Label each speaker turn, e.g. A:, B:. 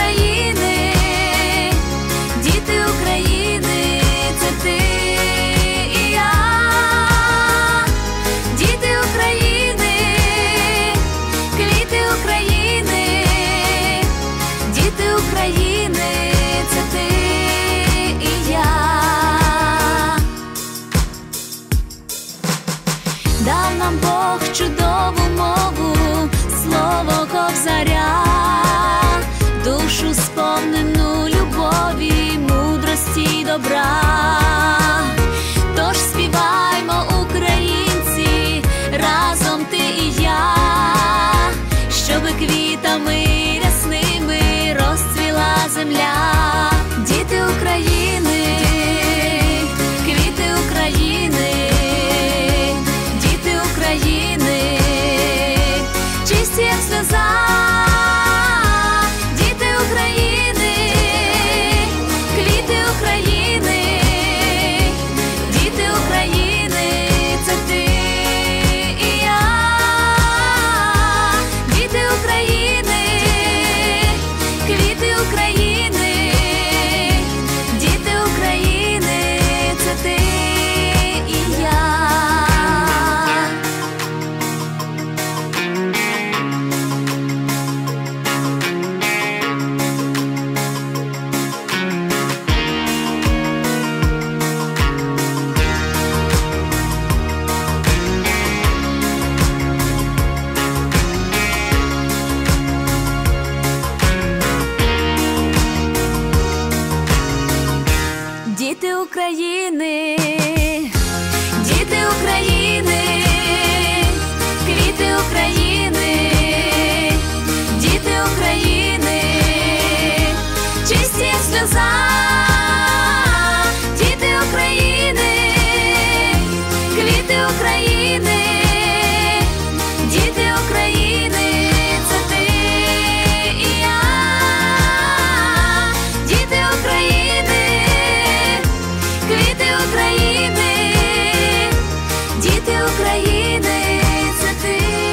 A: України, діти України, це ти і я, діти України, квіти України, діти України, це ти і я. Дав нам Бог чудову мову. добра, тож співаймо, українці, разом ти і я, щоб квітами рясними розцвіла земля. України це ти.